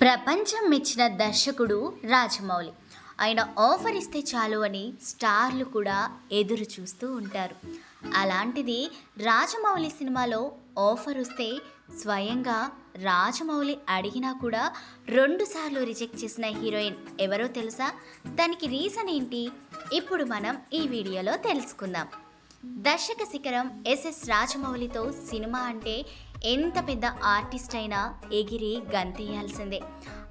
ప్రపంచం మెచ్చిన దర్శకుడు రాజమౌళి. ఆయన ఆఫర్ ఇస్తే చాలు అని స్టార్లు కూడా ఎదురు చూస్తూ ఉంటారు. అలాంటిది రాజమౌళి సినిమాలో ఆఫర్ వస్తే స్వయంగా రాజమౌళి అడిగినా కూడా రెండుసార్లు రిజెక్ట్ చేసిన హీరోయిన్ ఎవరో తెలుసా? దానికి రీజన్ ఏంటి? ఇప్పుడు మనం ఈ వీడియోలో తెలుసుకుందాం. దర్శక శిఖరం ఎస్ఎస్ రాజమౌళితో సినిమా అంటే ఎంత పెద్ద ఆర్టిస్ట్ అయినా ఎగిరి గంతేయాల్సిందే.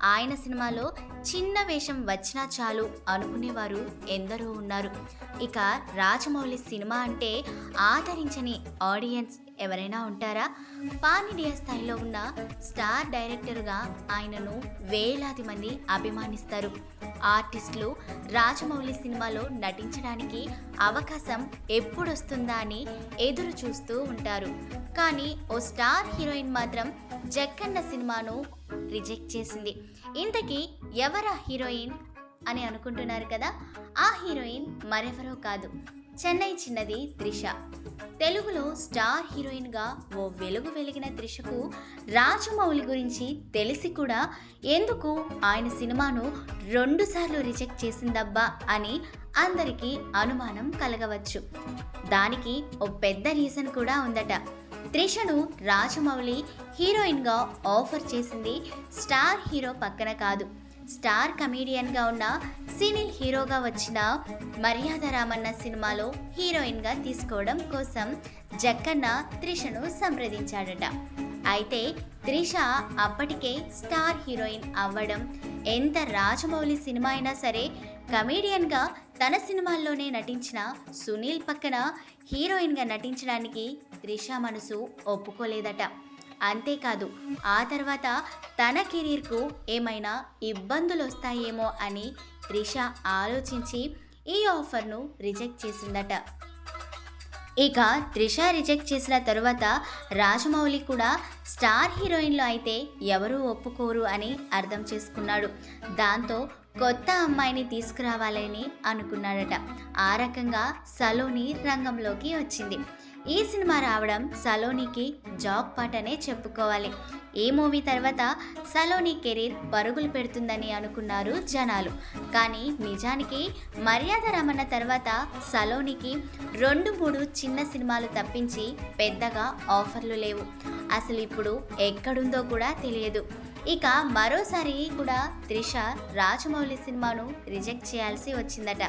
ఆయన సినిమాలో చిన్న వేషం వచ్చినా చాలు అనుకునేవారు ఎందరో ఉన్నారు. ఇక రాజమౌళి సినిమా అంటే ఆదరించని ఆడియన్స్ ఎవరైనా ఉంటారా? పాన్ ఇండియా స్థాయిలో ఉన్న స్టార్ డైరెక్టర్గా ఆయనను వేలాది మంది అభిమానిస్తారు. ఆర్టిస్టులు రాజమౌళి సినిమాలో నటించడానికి అవకాశం ఎప్పుడొస్తుందా అని ఎదురు చూస్తూ ఉంటారు. కానీ ఓ స్టార్ హీరోయిన్ మాత్రం జక్కన్న సినిమాను రిజెక్ట్ చేసింది. ఇంతకీ ఎవరా హీరోయిన్ అని అనుకుంటున్నారు కదా? ఆ హీరోయిన్ మరెవరో కాదు. చెన్నై చిన్నది త్రిష. తెలుగులో స్టార్ హీరోయిన్గా ఓ వెలుగు వెలిగిన త్రిషకు రాజమౌళి గురించి తెలిసి కూడా ఎందుకు ఆయన సినిమాను రెండుసార్లు రిజెక్ట్ చేసిందబ్బా అని అందరికీ అనుమానం కలగవచ్చు. దానికి ఓ పెద్ద రీజన్ కూడా ఉందట. త్రిషను రాజమౌళి హీరోయిన్గా ఆఫర్ చేసింది స్టార్ హీరో పక్కన కాదు. స్టార్ కమీడియన్గా ఉన్న సినిల్ హీరోగా వచ్చిన మర్యాద రామన్న సినిమాలో హీరోయిన్గా తీసుకోవడం కోసం జక్కన్న త్రిషను సంప్రదించాడట. అయితే త్రిష అప్పటికే స్టార్ హీరోయిన్ అవ్వడం ఎంత రాజమౌళి సినిమా అయినా సరే కమీడియన్గా తన సినిమాల్లోనే నటించిన సునీల్ పక్కన హీరోయిన్గా నటించడానికి త్రిష మనసు ఒప్పుకోలేదట. అంతేకాదు ఆ తర్వాత తన కెరీర్కు ఏమైనా ఇబ్బందులు వస్తాయేమో అని త్రిష ఆలోచించి ఈ ఆఫర్ను రిజెక్ట్ చేసిందట. ఇక త్రిష రిజెక్ట్ చేసిన తరువాత రాజమౌళి కూడా స్టార్ హీరోయిన్లో అయితే ఎవరూ ఒప్పుకోరు అని అర్థం చేసుకున్నాడు. దాంతో కొత్త అమ్మాయిని తీసుకురావాలని అనుకున్నాడట. ఆ రకంగా సలోని రంగంలోకి వచ్చింది. ఈ సినిమా రావడం సలోనికి జాక్ పాట్ అనే చెప్పుకోవాలి. ఈ మూవీ తర్వాత సలోని కెరీర్ పరుగులు పెడుతుందని అనుకున్నారు జనాలు. కానీ నిజానికి మర్యాద రమణ తర్వాత సలోనికి రెండు మూడు చిన్న సినిమాలు తప్పించి పెద్దగా ఆఫర్లు లేవు. అసలు ఇప్పుడు ఎక్కడుందో కూడా తెలియదు. ఇక మరోసారి కూడా త్రిష రాజమౌళి సినిమాను రిజెక్ట్ చేయాల్సి వచ్చిందట.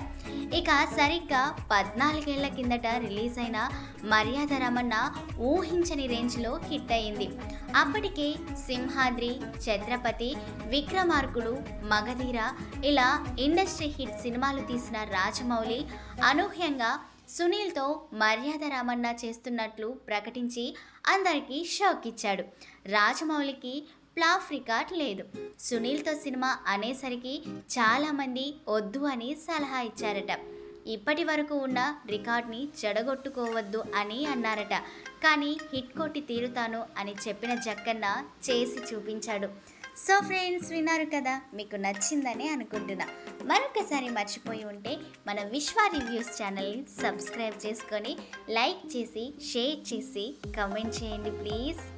ఇక సరిగ్గా పద్నాలుగేళ్ళ కిందట రిలీజ్ అయిన మరి మర్యాద రమణ ఊహించని రేంజ్లో హిట్ అయింది. అప్పటికే సింహాద్రి ఛత్రపతి విక్రమార్కుడు మగధీర ఇలా ఇండస్ట్రీ హిట్ సినిమాలు తీసిన రాజమౌళి అనూహ్యంగా సునీల్తో మర్యాద రామన్న చేస్తున్నట్లు ప్రకటించి అందరికీ షాక్ ఇచ్చాడు. రాజమౌళికి ప్లాఫ్ రికార్డ్ లేదు. సునీల్తో సినిమా అనేసరికి చాలామంది వద్దు అని సలహా ఇచ్చారట. ఇప్పటి వరకు ఉన్న రికార్డ్ని చెడగొట్టుకోవద్దు అని అన్నారట. కానీ హిట్ కొట్టి తీరుతాను అని చెప్పిన జక్కన్న చేసి చూపించాడు. సో ఫ్రెండ్స్ విన్నారు కదా? మీకు నచ్చిందని అనుకుంటున్నా. మరొకసారి మర్చిపోయి ఉంటే మన విశ్వ రివ్యూస్ ఛానల్ని సబ్స్క్రైబ్ చేసుకొని లైక్ చేసి షేర్ చేసి కమెంట్ చేయండి ప్లీజ్.